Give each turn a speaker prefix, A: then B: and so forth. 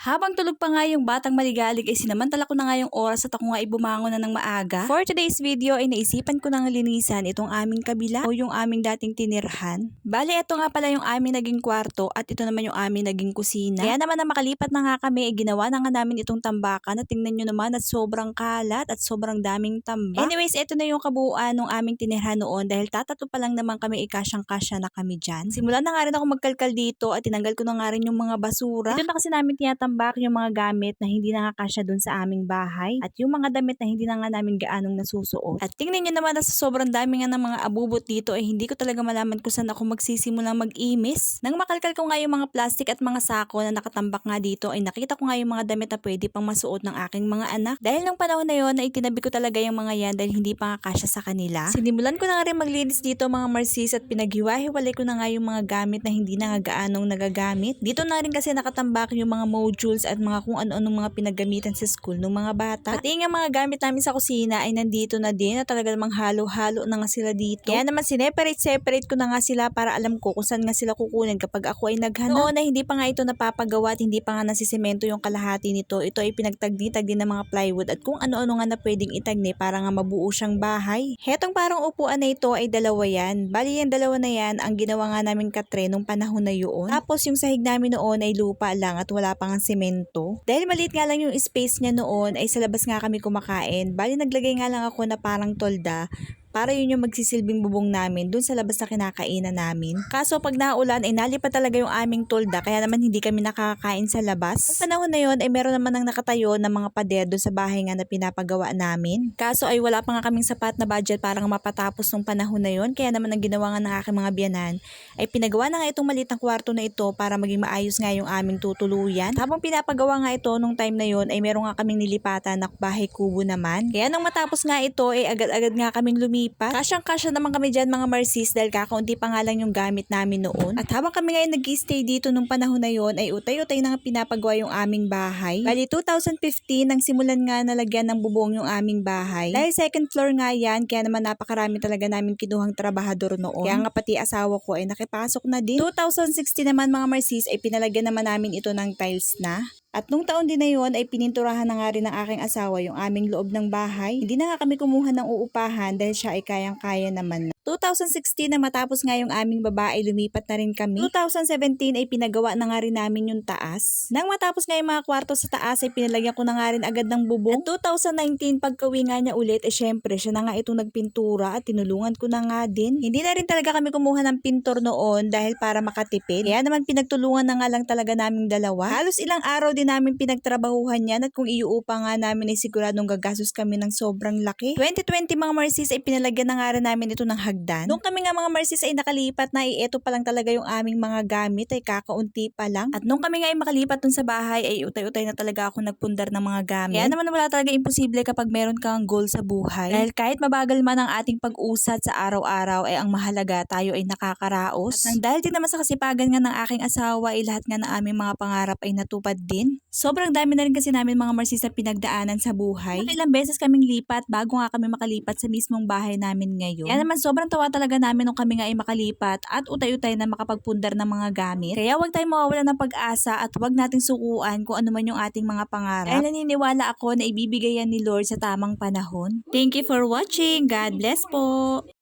A: Habang tulog pa nga yung batang maligalig ay sinamantala ko na nga yung oras at ako nga ay bumangon na ng maaga. For today's video ay naisipan ko nang linisan itong aming kabila o yung aming dating tinirhan. Bali, ito nga pala yung aming naging kwarto at ito naman yung aming naging kusina. Kaya naman na makalipat na nga kami ay ginawa na nga namin itong tambakan na tingnan nyo naman at sobrang kalat at sobrang daming tambak. Anyways, ito na yung kabuuan ng aming tinirhan noon dahil tatato pa lang naman kami ikasyang-kasya na kami dyan. Simulan na nga rin ako magkalkal dito at tinanggal ko na nga rin yung mga basura. Ito na kasi namin tinatambak yung mga gamit na hindi nakakasya dun sa aming bahay at yung mga damit na hindi na nga namin gaanong nasusuot. At tingnan nyo naman na sa sobrang dami nga ng mga abubot dito ay hindi ko talaga malaman kung saan ako magsisimulang mag-imis. Nang makalkal ko nga yung mga plastic at mga sako na nakatambak nga dito ay nakita ko nga yung mga damit na pwede pang masuot ng aking mga anak. Dahil nung panahon na yon ay tinabi ko talaga yung mga yan dahil hindi pa nga sa kanila. Sinimulan ko na nga rin maglinis dito mga marsis at pinaghiwa-hiwalay ko na nga yung mga gamit na hindi na nga gaanong nagagamit. Dito na rin kasi nakatambak yung mga modules at mga kung ano-anong mga pinagamitan sa school ng mga bata. Pati nga mga gamit namin sa kusina ay nandito na din na talaga namang halo-halo na nga sila dito. Kaya naman sineperate-separate ko na nga sila para alam ko kung saan nga sila kukunin kapag ako ay naghanap. Noon na hindi pa nga ito napapagawa at hindi pa nga nasisemento yung kalahati nito. Ito ay pinagtagni-tagni ng mga plywood at kung ano-ano nga na pwedeng itagni para nga mabuo siyang bahay. Hetong parang upuan na ito ay dalawa yan. Bali yung dalawa na yan ang ginawa nga namin katre nung panahon na yun. Tapos yung sahig namin noon ay lupa lang at wala pang semento. Dahil maliit nga lang yung space niya noon ay sa labas nga kami kumakain. Bali naglagay nga lang ako na parang tolda para yun yung magsisilbing bubong namin dun sa labas na kinakainan namin. Kaso pag naulan ay nalipat talaga yung aming tolda kaya naman hindi kami nakakain sa labas. Sa panahon na yun ay meron naman ang nakatayo ng mga pader dun sa bahay nga na pinapagawa namin. Kaso ay wala pa nga kaming sapat na budget para mapatapos nung panahon na yun kaya naman ang ginawa nga ng aking mga biyanan ay pinagawa na nga itong maliit na kwarto na ito para maging maayos nga yung aming tutuluyan. Habang pinapagawa nga ito nung time na yun ay meron nga kaming nilipatan na bahay kubo naman. Kaya nang matapos nga ito ay agad-agad nga kaming lumipat. Kasyang-kasya naman kami dyan mga Marcis dahil kakaunti pa nga lang yung gamit namin noon. At habang kami ngayon nag-stay dito nung panahon na yon ay utay-utay na pinapagawa yung aming bahay. Bali 2015 nang simulan nga nalagyan ng bubong yung aming bahay. Dahil second floor nga yan kaya naman napakarami talaga namin kinuhang trabahador noon. Kaya nga pati asawa ko ay nakipasok na din. 2016 naman mga Marcis ay pinalagyan naman namin ito ng tiles na. At nung taon din na yun ay pininturahan na nga rin ng aking asawa yung aming loob ng bahay. Hindi na nga kami kumuha ng uupahan dahil siya ay kayang-kaya naman na. 2016 na matapos nga yung aming babae, lumipat na rin kami. 2017 ay pinagawa na nga rin namin yung taas. Nang matapos nga yung mga kwarto sa taas ay pinalagyan ko na nga rin agad ng bubong. At 2019 pagkawi nga niya ulit, eh syempre siya na nga itong nagpintura at tinulungan ko na nga din. Hindi na rin talaga kami kumuha ng pintor noon dahil para makatipid. Kaya naman pinagtulungan na nga lang talaga naming dalawa. Halos ilang araw din namin pinagtrabahuhan yan at kung iuupa nga namin ay siguradong gagastos kami ng sobrang laki. 2020 mga Marcis ay pinalagyan na nga rin namin ito ng hagdan. Nung kami nga mga Marcis ay nakalipat na ay ito pa lang talaga yung aming mga gamit ay kakaunti pa lang. At nung kami nga ay makalipat dun sa bahay ay utay-utay na talaga ako nagpundar ng mga gamit. Kaya naman wala talaga imposible kapag meron kang goal sa buhay. Dahil kahit mabagal man ang ating pag-usad sa araw-araw ay ang mahalaga tayo ay nakakaraos. At nang dahil din naman sa kasipagan nga ng aking asawa ay lahat nga ng aming mga pangarap ay natupad din. Sobrang dami na rin kasi namin mga Marcis na pinagdaanan sa buhay. Ilang beses kaming lipat bago nga kami makalipat sa mismong bahay namin ngayon. Kaya naman sobrang tawa talaga namin nung kami nga ay makalipat at utay-utay na makapagpundar ng mga gamit. Kaya huwag tayong mawawala ng pag-asa at huwag nating sukuan kung ano man yung ating mga pangarap. Dahil naniniwala ako na ibibigay yan ni Lord sa tamang panahon. Thank you for watching. God bless po!